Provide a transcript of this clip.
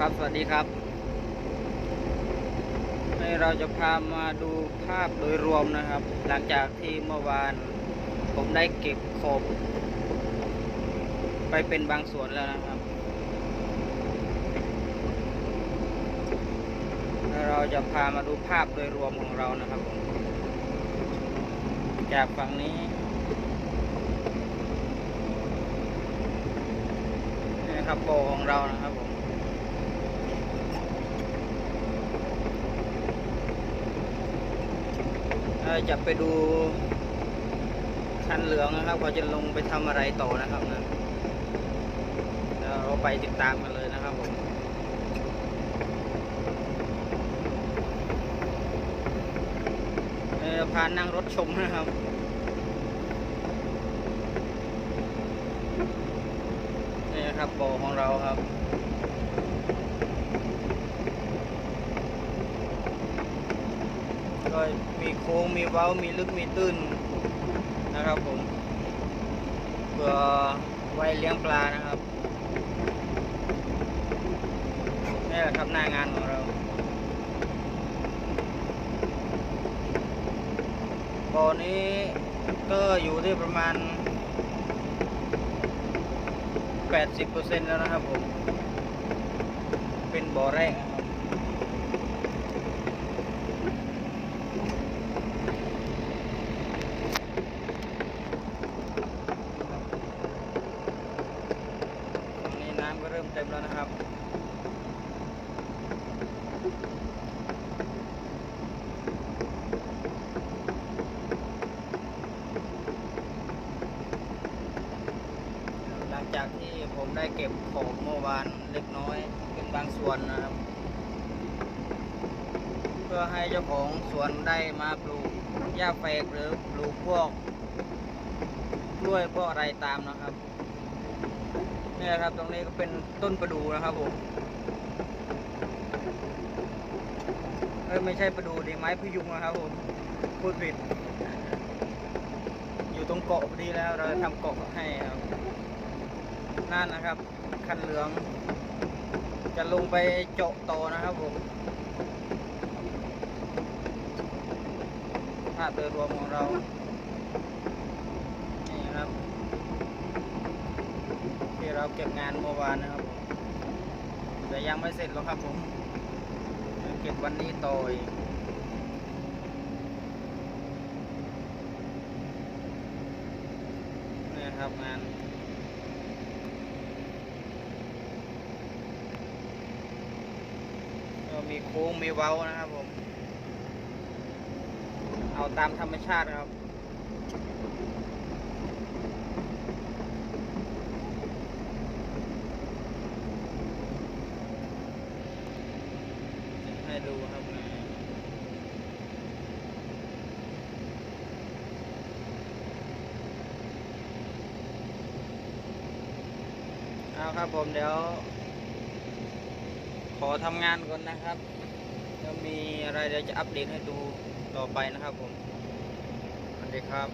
ครับ สวัสดีครับในเราจะพามาดูภาพโดยรวมนะครับ หลังจากที่เมื่อวาน ผมได้เก็บขอบไปเป็นบางส่วนแล้วนะครับ เราจะพามาดูภาพโดยรวมของเรานะครับผมจากฝั่งนี้นี่ครับโปของเรานะครับผม เอ่อจะไปดูคันเหลืองนะครับเขาจะลงไปทำอะไรต่อนะครับนะเดี๋ยวเราไปติดตามกันเลยนะครับผมเออพานั่งรถชมนะครับนี่นะครับโบของเราครับ ก็มีโค้งมีเว้ามีลึกมีตื้นนะครับผมเพื่อไว้เลี้ยงปลานะครับนี่แหละครับหน้างานของเราบ่อนี้ก็อยู่ที่ประมาณ 80%แล้วนะครับผม เป็นบ่อแรกนะครับ ตรงนี้น้ำก็เริ่มเต็มแล้วนะครับหลังจากที่ผมได้เก็บของเมื่อวานเล็กน้อยเป็นบางส่วนนะครับ เพื่อให้เจ้าของสวนได้มาปลูกหญ้าแฝกหรือปลูกพวกกล้วยพวกอะไรตามนะครับ นี่ครับ ตรงนี้ก็เป็นต้นประดูนะครับผมเอ้ยไม่ใช่ประดูดีไม้พยุงนะครับผมพูดผิด อยู่ตรงเกาะพอดีแล้วเราจะทำเกาะให้ครับนั่นนะครับ คันเหลือง จะลงไปเจาะต่อนะครับผมภาพโดยรวมของเรา นี่ครับ ที่ เราเก็บงานเมื่อวานนะครับ แต่ยังไม่เสร็จหรอกครับผมเก็บวันนี้ต่ออีกนี่ครับงานก็มีโค้งมีเว้านะครับผม เอาตามธรรมชาติครับ ดูครับเอาครับผมเดี๋ยว ขอทำงานก่อนนะครับเดี๋ยวมีอะไรเดี๋ยวจะอัปเดตให้ดูต่อไปนะครับผมสวัสดีครับ